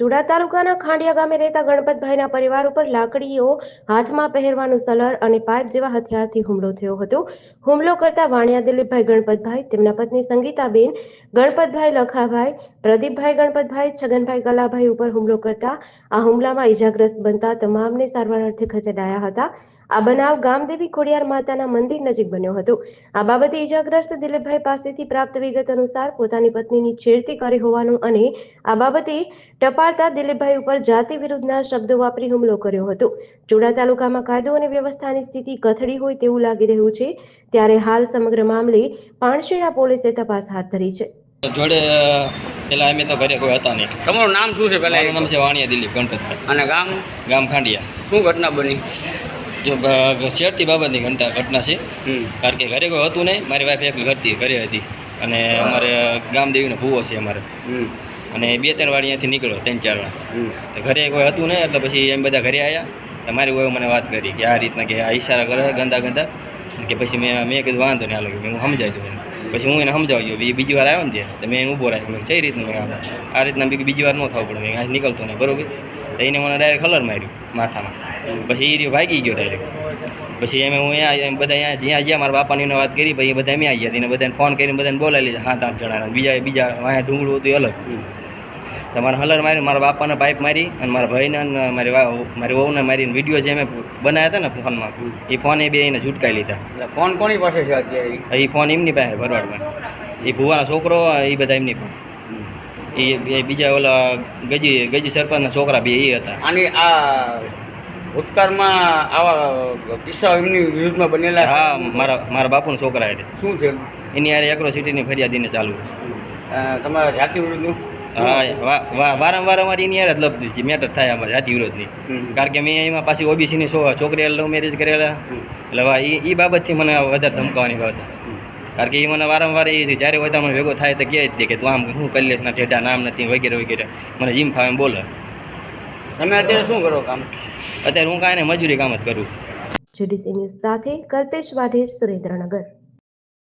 ચુડા તાલુકાના ખાંડિયા ગામે રહેતા ગણપતભાઈના પરિવાર ઉપર લાકડીઓ હાથમાં પહેરવાનું સલર અને પાઇપ જેવા હથિયારથી હુમલો થયો હતો. હુમલો કરતા વાણિયા દિલીપભાઈ ગણપતભાઈ, તેમના પત્ની સંગીતાબેન ગણપતભાઈ લખાભાઈ, પ્રદીપભાઈ ગણપતભાઈ, છગનભાઈ કલાભાઈ ઉપર હુમલો કરતા આ હુમલામાં ઈજાગ્રસ્ત બનતા તમામને સારવાર અર્થે ખસેડાયા હતા. આ બનાવ ગામદેવી ખોડિયાર માતાના મંદિર નજીક બન્યો હતો. આ બાબતે ઈજાગ્રસ્ત દિલીપભાઈ પાસેથી પ્રાપ્ત વિગત અનુસાર પોતાની પત્નીની છેડતી કરી હોવાનું અને આ બાબતે ટપાળતા દિલીપભાઈ ઉપર જાતિ વિરુદ્ધના શબ્દો વાપરી હુમલો કર્યો હતો. ચુડા તાલુકામાં કાયદો અને વ્યવસ્થાની સ્થિતિ કથળી હોય તેવું લાગી રહ્યું છે. ત્યારે હાલ સમગ્ર મામલે પાણશેડા પોલીસે તપાસ હાથ ધરી છે. જોડે પેલા અમે તો ઘરે કોઈ હતા નહીં. તમારું નામ શું છે પેલા? નામ છે વાણિયા દિલીપ ગણપતભાઈ. અને ગામ? ગામ ખાંડિયા. શું ઘટના બની? જો શેરતી બાબતની ઘટના ઘટના છે. કારણ કે ઘરે કોઈ હતું નહીં. મારી વાઈફ એકલી ઘરતી ઘરે હતી. અને અમારે ગામદેવીનો ભૂવો છે અમારે. અને બે ત્રણ વાર અહીંયાથી નીકળ્યો ત્રણ ચાર વાર ઘરે કોઈ હતું નહીં એટલે પછી એમ બધા ઘરે આવ્યા તો મારી વહુ મને વાત કરી કે આ રીતના કે આ ઈશારા કરે ગંદા ગંદા. કે પછી મેં મેં કીધું વાંધો નહીં કે હું સમજાવી દઉં. પછી હું એને સમજાવ્યો બી બીજી વાર આવ્યો ને તો મેં એને ઊભો રાખ્યો. કઈ રીતનું મેં આ? રીતના બીજી બીજી વાર ન થવું પડે. મેં નીકળતો નહીં બરોબર? તો એને મને ડાયરેક્ટ કલર માર્યું માથામાં. પછી એ રહ્યો ભાગી ગયો ડાયરેક્ટ પછી એમ હું અહીંયા એમ બધા અહીંયા જ્યાં જ્યાં મારા બાપાની વાત કરી પછી એ બધા એમ આવી ગયા એને બધાને ફોન કરીને બધાને બોલાવી લીધા હાથ આઠ જણા બીજા બીજા અહીંયા ઢુંગળું હતું અલગ. તમારે હલર મારી મારા બાપાને પાઇપ મારી અને મારા ભાઈને અને મારી મારી વહુને મારીને વીડિયો જે મેં બનાવ્યા હતા ને ફોનમાં એ ફોન એ બે એને ઝૂટકાઈ લીધા. ફોન કોની પાસે છે અત્યારે? એ ફોન એમની પાસે ભરવાડમાં. એ ભુવાનો છોકરો એ બધા એમની પાસે. એ એ બીજા ઓલા ગજી ગજી સરપંચના છોકરા બે એ હતા. અને આ ભૂતકાળમાં આવા કિસ્સાઓ એમની વિરુદ્ધમાં બનેલા હા મારા મારા બાપુના છોકરા એટલે શું છે એની યારે એક્રોસિટીની ફરિયાદ એને ચાલુ તમારા જાતિ વિરુદ્ધનું? હા વારંવાર અમારી એની યારે જ લપતી છે મેટર થાય અમારે જાતિ વિરોધની. કારણ કે મેં એમાં પાછી ઓબીસીની છોકરી લવ મેરેજ કરેલા. એટલે વા એ એ બાબતથી મને વધારે ધમકાવાની બાબત કારણ કે એ મને વારંવાર એ જ્યારે વધારે મને ભેગો થાય તો કહે જ કે તું આમ શું કરી લેશ ના ઠેઠા નામ નથી વગેરે વગેરે. મને જીમ ફાવે એમ બોલે. તમે અત્યારે શું કરો કામ? અત્યારે હું કાંઈ મજૂરી કામ જ કરું. જીડીસી ન્યૂઝ સાથે કલ્પેશ વાઢેર સુરેન્દ્રનગર.